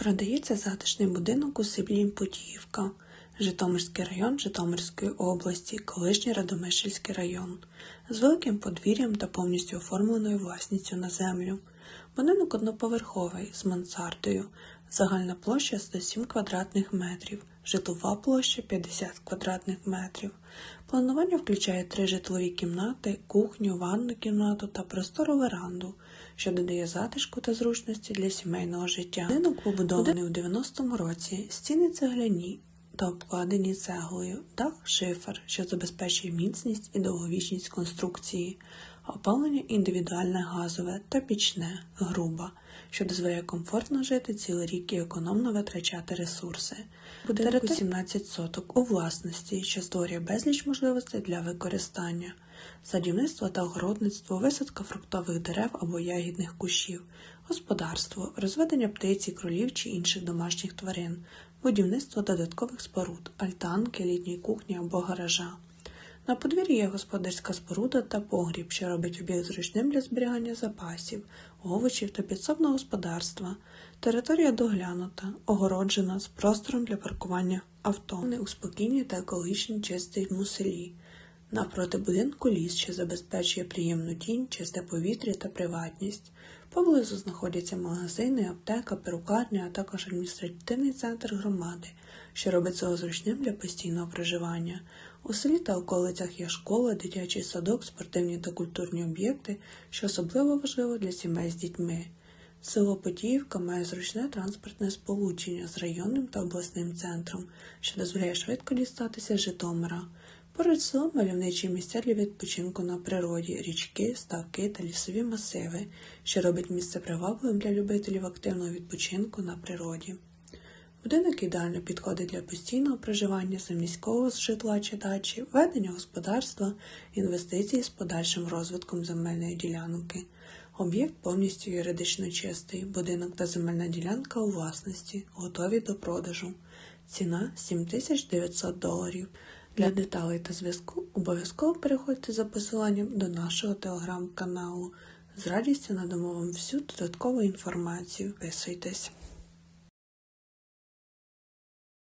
Продається затишний будинок у селі Путіївка, Житомирський район Житомирської області, колишній Радомишльський район, з великим подвір'ям та повністю оформленою власністю на землю. Будинок одноповерховий з мансардою, загальна площа 107 квадратних метрів, житлова площа 50 квадратних метрів. Планування включає три житлові кімнати, кухню, ванну кімнату та простору веранду, що додає затишку та зручності для сімейного життя. Будинок побудований у 90-му році, стіни цегляні та обкладені цеглою, дах шифер, що забезпечує міцність і довговічність конструкції, опалення індивідуальне газове та пічне, груба, що дозволяє комфортно жити цілий рік і економно витрачати ресурси. Будинку 17 соток у власності, що створює безліч можливостей для використання, садівництво та огородництво, висадка фруктових дерев або ягідних кущів, господарство, розведення птиці, кролів чи інших домашніх тварин, будівництво додаткових споруд, альтанки, літньої кухні або гаража. На подвір'ї є господарська споруда та погріб, що робить об'єкт зручним для зберігання запасів, овочів та підсобного господарства. Територія доглянута, огороджена з простором для паркування авто. Вони у спокійній та екологічно чистому селі. Напроти будинку ліс, що забезпечує приємну тінь, чисте повітря та приватність. Поблизу знаходяться магазини, аптека, перукарня, а також адміністративний центр громади, що робить цього зручним для постійного проживання. У селі та околицях є школа, дитячий садок, спортивні та культурні об'єкти, що особливо важливо для сімей з дітьми. Село Потіївка має зручне транспортне сполучення з районним та обласним центром, що дозволяє швидко дістатися Житомира. Поруч з селом мальовничі місця для відпочинку на природі, річки, ставки та лісові масиви, що робить місце привабливим для любителів активного відпочинку на природі. Будинок ідеально підходить для постійного проживання заміського житла чи дачі, ведення господарства, інвестицій з подальшим розвитком земельної ділянки. Об'єкт повністю юридично чистий, будинок та земельна ділянка у власності, готові до продажу. Ціна 7900 доларів. Для деталей та зв'язку обов'язково переходьте за посиланням до нашого телеграм-каналу. З радістю надамо вам всю додаткову інформацію. Підписуйтесь.